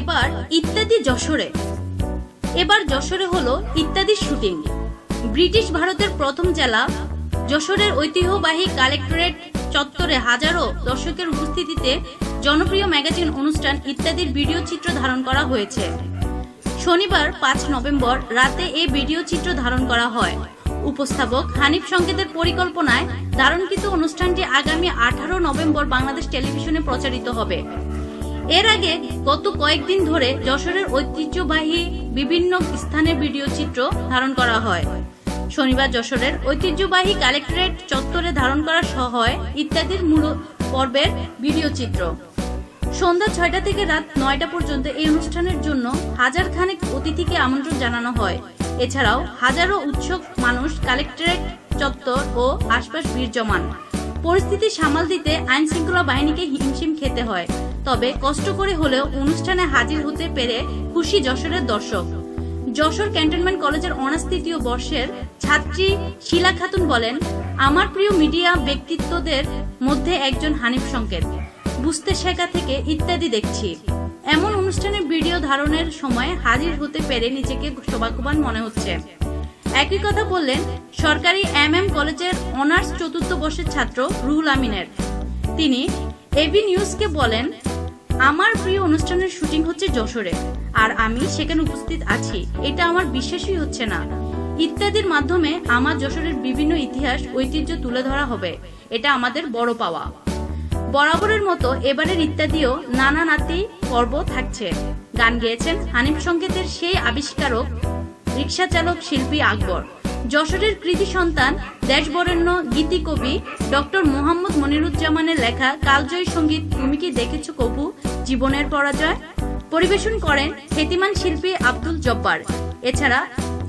এবার ইত্যাদি যশোরে। এবার যশোরে হলো ইত্যাদি শুটিং। ব্রিটিশ ভারতের প্রথম জেলা, যশোরের ঐতিহ্যবাহী কালেক্টরেট চত্বরে হাজারো দর্শকের উপস্থিতিতে জনপ্রিয় ম্যাগাজিন অনুষ্ঠান ইত্যাদির ভিডিও চিত্র ধারণ করা হয়েছে। শনিবার পাঁচ নভেম্বর রাতে এই ভিডিও চিত্র ধারণ করা হয়। উপস্থাপক হানিফ সংকেতের পরিকল্পনায় ধারণকৃত অনুষ্ঠানটি আগামী আঠারো নভেম্বর বাংলাদেশ টেলিভিশনে প্রচারিত হবে। এর আগে গত কয়েকদিন ধরে যশোরের ঐতিহ্যবাহী বিভিন্ন স্থানের ভিডিও চিত্র ধারণ করা হয়। শনিবার যশোরের ঐতিহ্যবাহী কালেক্টরেট চত্বরে ধারণ করা হয় ইত্যাদির মূল পর্বের ভিডিও চিত্র। সন্ধ্যা ছয়টা থেকে রাত নয়টা পর্যন্ত এই অনুষ্ঠানের জন্য হাজার খানেক অতিথিকে আমন্ত্রণ জানানো হয়। এছাড়াও হাজারো উৎসুক মানুষ কালেক্টরেট চত্বর ও আশপাশ ভিড় জমান পরিস্থিতি সামাল দিতে আইন শৃঙ্খলা বাহিনীকে হিমশিম খেতে হয়। তবে কষ্ট করে হলেও অনুষ্ঠানে হাজির হতে পেরে খুশি যশোরের দর্শক। যশোর ক্যান্টনমেন্ট কলেজের অনার্স তৃতীয় বর্ষের ছাত্রী শিলা খাতুন বলেন, আমার প্রিয় মিডিয়া ব্যক্তিত্বদের মধ্যে একজন হানিফ সংকেত বুঝতে শেখা থেকে ইত্যাদি দেখছি। এমন অনুষ্ঠানের ভিডিও ধারণের সময় হাজির হতে পেরে নিজেকে সৌভাগ্যবান মনে হচ্ছে। একই কথা বললেন সরকারি এম এম কলেজের অনার্স চতুর্থ বর্ষের ছাত্র রুহুল আমিনের। তিনি এবি নিউজকে বলেন, আমার প্রিয় অনুষ্ঠানের শুটিং হচ্ছে যশোরে, আর আমি সেখানে উপস্থিত আছি। এটা আমার বিশ্বাসই হচ্ছে না। ইত্যাদির মাধ্যমে আমার যশোরের বিভিন্ন ইতিহাস, ঐতিহ্য তুলে ধরা হবে। এটা আমাদের বড় পাওয়া। বরাবরের মতো এবারের ইত্যাদিও নানা নাতি পর্ব থাকছে। গান গেয়েছেন হানিফ সংকেতের সেই আবিষ্কারক রিক্সা চালক শিল্পী আকবর। যশোরের কৃতি সন্তান দেশবরেণ্য গীতি কবি ডক্টর মোহাম্মদ মনিরুজ্জামানের লেখা কালজয়ী সংগীত তুমি কি দেখেছ কবু জীবনের পরাজয়? পরিবেশন করেন খ্যাতিমান শিল্পী আব্দুল জব্বার। এছাড়া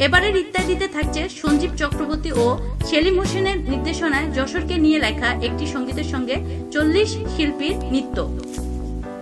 এবারের ইত্যাদিতে থাকছে সঞ্জীব চক্রবর্তী ও সেলিম হোসেনের নির্দেশনায় যশোরকে নিয়ে লেখা একটি সঙ্গীতের সঙ্গে চল্লিশ শিল্পীর নৃত্য।